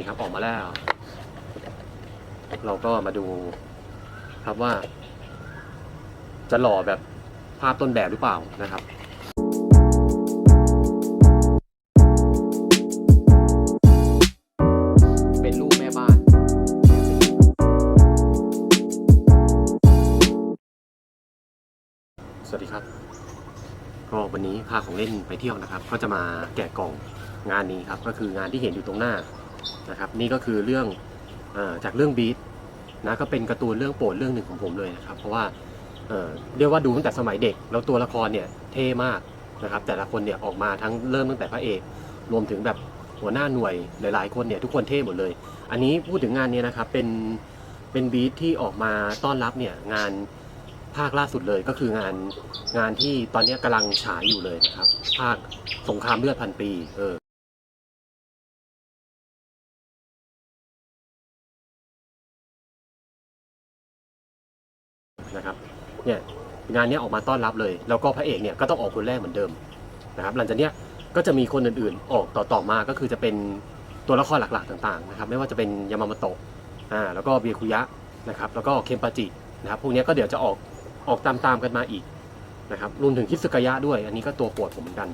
นี่ครับออกมาแล้ว เราก็มาดูครับว่า จะหล่อแบบภาพต้นแบบหรือเปล่านะครับเป็นรูปแม่บ้านสวัสดีครับ ก็วันนี้พาของเล่นไปเที่ยวนะครับ ก็จะมาแกะกล่องงานนี้ครับ ก็คืองานที่เห็นอยู่ตรงหน้า นะครับ นี่ก็คือเรื่องอจากเรื่องบีทนะก็เป็นการ์ตูนเรื่องโปรดเรื่องหนึ่งของผมเลยนะครับ เพราะว่าเเรียกว่าดูตั้งแต่สมัยเด็ก แล้วตัวละครเนี่ยเท่มากนะครับ แต่ละคนเนี่ยออกมาทั้งเริ่มตั้งแต่พระเอก รวมถึงแบบหัวหน้าหน่วยหลายๆ คนเนี่ยทุกคนเท่หมดเลย อันนี้พูดถึงงานนี้นะครับเป็นเป็นบีทที่ออกมาต้อนรับเนี่ยงานภาคล่าสุดเลยก็คืองานงานที่ตอนนี้กำลังฉายอยู่เลยนะครับ ภาคสงครามเลือดพันปีเออ งานนี้ออกมาต้อนรับเลย แล้วก็พระเอกเนี่ยก็ต้องออกคนแรกเหมือนเดิมนะครับหลังจากนี้ก็จะมีคนอื่นๆออกต่อๆมาก็คือจะเป็นตัวละครหลักๆต่างๆนะครับไม่ว่าจะเป็นยามาโมโตะอ่าแล้วก็เบียคุยะนะครับแล้วก็เคมปาจินะครับพวกนี้ก็เดี๋ยวจะออกออกตามๆกันมาอีกนะครับรวมถึงคิสึกายะด้วย อันนี้ก็ตัวโปรดผมเหมือนกัน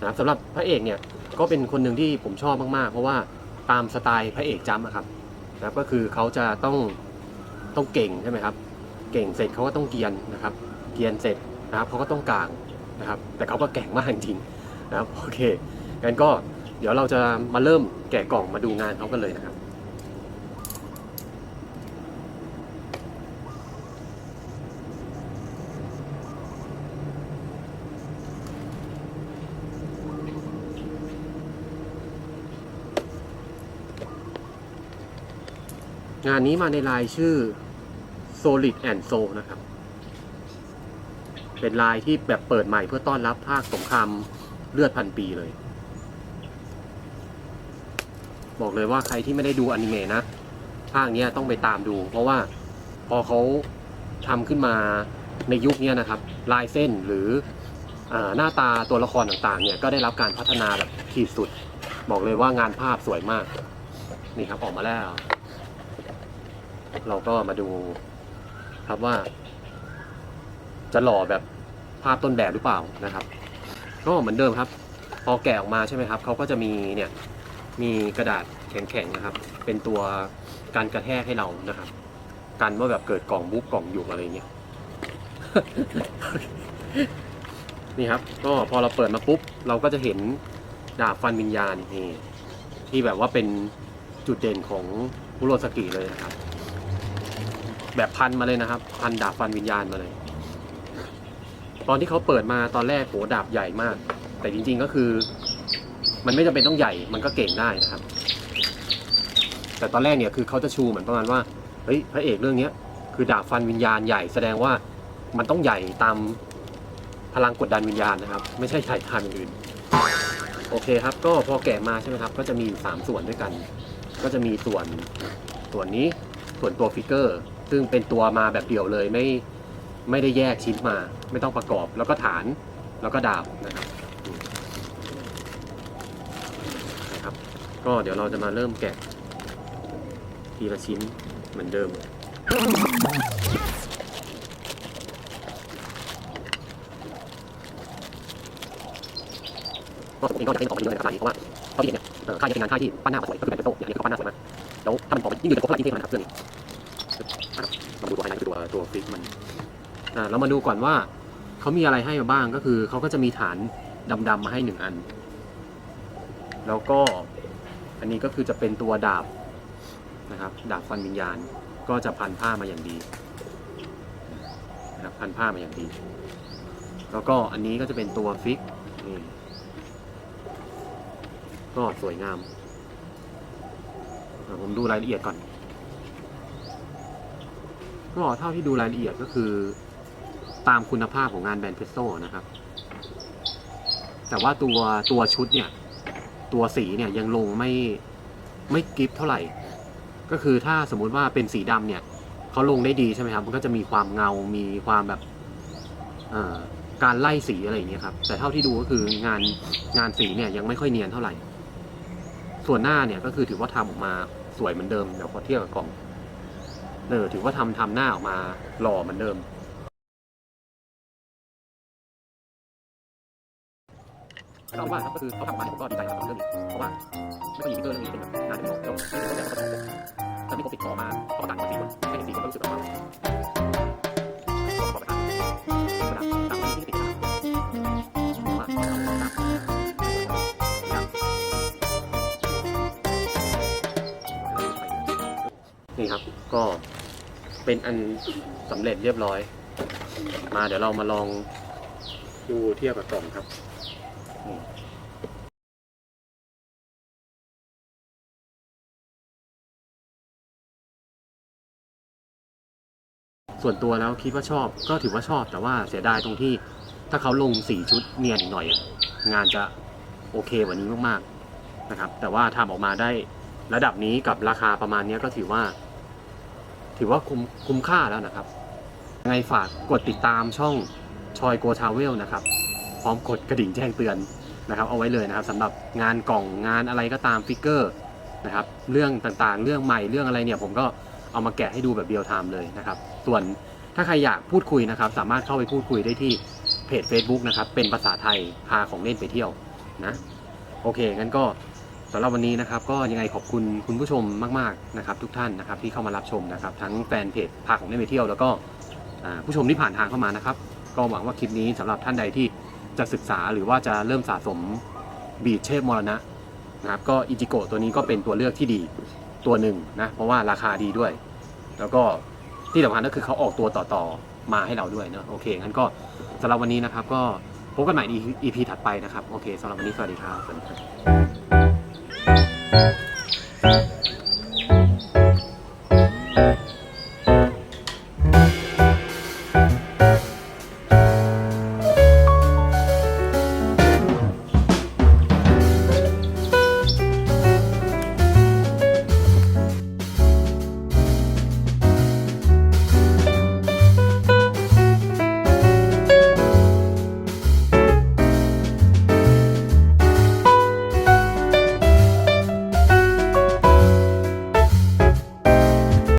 นะครับสำหรับพระเอกเนี่ยก็เป็นคนหนึ่งที่ผมชอบมากๆ เพราะว่าตามสไตล์พระเอกจัมป์อะครับนะครับก็คือเขาจะต้องต้องเก่งใช่ไหมครับ เก่งเสร็จเขาก็ต้องเกียนนะครับ เกียนเสร็จนะครับเขาก็ต้องกางนะครับ แต่เขาก็แก่งมากจริงนะครับโอเคงั้นก็เดี๋ยวเราจะมาเริ่มแกะกล่องมาดูงานเขากันเลยนะครับงานนี้มาในลายชื่อ Solid and Soul นะครับ เป็นลายที่แบบเปิดใหม่เพื่อต้อนรับภาคสงครามเลือดพันปีเลย บอกเลยว่าใครที่ไม่ได้ดูอนิเมะนะ ภาคเนี้ยต้องไปตามดู เพราะว่าพอเขาทำขึ้นมาในยุคนี้นะครับ ลายเส้นหรืออหน้าตาตัวละครต่างๆเนี่ยก็ได้รับการพัฒนาแบบขีดสุด บอกเลยว่างานภาพสวยมาก นี่ครับออกมาแล้ว เราก็มาดูครับว่าจะหล่อแบบ ภาพต้นแบบหรือเปล่านะครับก็เหมือนเดิมครับ พอแกะออกมาใช่ไหมครับเขาก็จะมีเนี่ยมีกระดาษแข็งๆนะครับ เป็นตัวการกระแทกให้เรานะครับ กันว่าแบบเกิดกล่องบุ๊กกล่องอยุงอะไรเงี้ยนี่ครับ ก็พอเราเปิดมาปุ๊บ เราก็จะเห็นดาบฟันวิญญาณนี่ที่แบบว่าเป็นจุดเด่นของคุโรสกิเลยนะครับ แบบพันมาเลยนะครับ พันดาบฟันวิญญาณมาเลย ตอนที่เขาเปิดมาตอนแรกโหดาบใหญ่มาก แต่จริงๆก็คือ มันไม่จำเป็นต้องใหญ่มันก็เก่งได้นะครับ แต่ตอนแรกเนี่ยคือเขาจะชูเหมือนประมาณว่าเฮ้ยพระเอกเรื่องเนี้ยคือดาบฟันวิญญาณใหญ่แสดงว่ามันต้องใหญ่ตามพลังกดดันวิญญาณนะครับ ไม่ใช่ใหญ่ตามอย่างอื่น โอเคครับ ก็พอแกะมาใช่ไหมครับ ก็จะมีอยู่สามส่วนด้วยกัน ก็จะมีส่วนส่วนนี้ส่วนตัวฟิกเกอร์ ซึ่งเป็นตัวมาแบบเดี่ยวเลยไม่ ไม่ได้แยกชิ้นมา ไม่ต้องประกอบแล้วก็ฐานแล้วก็ดาบนะครับนะครับ ก็เดี๋ยวเราจะมาเริ่มแกะทีละชิ้นเหมือนเดิมก็เองก็จะให้ของมาเยอะเลยนะครับเพราะว่าเขาที่เห็นเนี่ยเออค่ายนี้เป็นงานค่ายที่ปั้นหน้าสวยก็คือแบบโต๊ะเนี่ยอันนี้เขาปั้นหน้าสวยมากแล้วถ้ามันพอมันยิ่งเดือดก็พลังยิ่งเท่นครับเรื่องนี้มาดูตัวไฮไลท์คือตัวตัวฟิกมัน อ่าเรามาดูก่อนว่าเขามีอะไรให้มาบ้างก็คือเขาก็จะมีฐานดำๆมาให้หนึ่งอัน แล้วก็อันนี้ก็คือจะเป็นตัวดาบนะครับ ดาบฟันวิญญาณก็จะพันผ้ามาอย่างดีนะครับพันผ้ามาอย่างดี แล้วก็อันนี้ก็จะเป็นตัวฟิกนี่ก็สวยงามผมดูรายละเอียดก่อนก็เท่าที่ดูรายละเอียดก็คือ ตามคุณภาพของงานแบนเพสโซนะครับ แต่ว่าตัวตัวชุดเนี่ย ตัวสีเนี่ยยังลงไม่ไม่กริปเท่าไหร่ ก็คือถ้าสมมุติว่าเป็นสีดำเนี่ยเขาลงได้ดีใช่ไหมครับ มันก็จะมีความเงา มีความแบบการไล่สีอะไรอย่างเงี้ยครับ แต่เท่าที่ดูก็คืองานงานสีเนี่ยยังไม่ค่อยเนียนเท่าไหร่ ส่วนหน้าเนี่ยก็คือถือว่าทำออกมาสวยเหมือนเดิมเดี๋ยวพอเทียบกับกล่องเออถือว่าทำทำหน้าออกมาหล่อเหมือนเดิม เราว่าครับก็คือเขาทำมาผมก็ดีใจกับเรื่องนี้เพราะว่าไม่ค่อยมีฟิกเรื่องนี้เป็นแบบงานที่ผมเราไม่ได้แต่ก็ต้องถ้ามีคนติดต่อมาเขาประกาศมาสี่คนให้เห็นสี่คนก็รู้สึกแบบว่าก็เทศที่ติดตามว่าเขาทำตามนี่ครับก็เป็นอันสำเร็จเรียบร้อย มาเดี๋ยวเรามาลองดูเทียบกับกล่องครับ ส่วนตัวแล้วคิดว่าชอบก็ถือว่าชอบแต่ว่าเสียดายตรงที่ ถ้าเขาลงสี่ชุดเนียนอีกหน่อยอะงานจะโอเคกว่านี้มากๆนะครับ แต่ว่าทำออกมาได้ระดับนี้กับราคาประมาณนี้ก็ถือว่า ถือว่าคุ้มคุ้มค่าแล้วนะครับยังไงฝากกดติดตามช่องชอยโกทาเวลนะครับ พร้อมกดกระดิ่งแจ้งเตือนนะครับเอาไว้เลยนะครับสำหรับงานกล่องงานอะไรก็ตามฟิกเกอร์นะครับเรื่องต่างๆ เรื่องใหม่เรื่องอะไรเนี่ยผมก็เอามาแกะให้ดูแบบเรียลไทม์เลยนะครับ ส่วนถ้าใครอยากพูดคุยนะครับ สามารถเข้าไปพูดคุยได้ที่เพจ Facebook นะครับ เป็นภาษาไทยพาของเล่นไปเที่ยวนะโอเคงั้นก็สำหรับวันนี้นะครับ ก็ยังไงขอบคุณคุณผู้ชมมากๆนะครับ ทุกท่านนะครับที่เข้ามารับชมนะครับ ทั้งแฟนเพจพาของเล่นไปเที่ยว แล้วก็ผู้ชมที่ผ่านทางเข้ามานะครับ ก็หวังว่าคลิปนี้สำหรับท่านใดที่ จะศึกษาหรือว่าจะเริ่มสะสมบีดเชฟมรณะนะครับก็อิจิโกะตัวนี้ก็เป็นตัวเลือกที่ดีตัวหนึ่งนะเพราะว่าราคาดีด้วย แล้วก็ที่สำคัญก็คือเขาออกตัวต่อๆมาให้เราด้วยเนอะโอเคงั้นก็สำหรับวันนี้นะครับ ก็พบกันใหม่ใน EP ถัดไปนะครับ โอเคสำหรับวันนี้สวัสดีครับสวัสดีครับ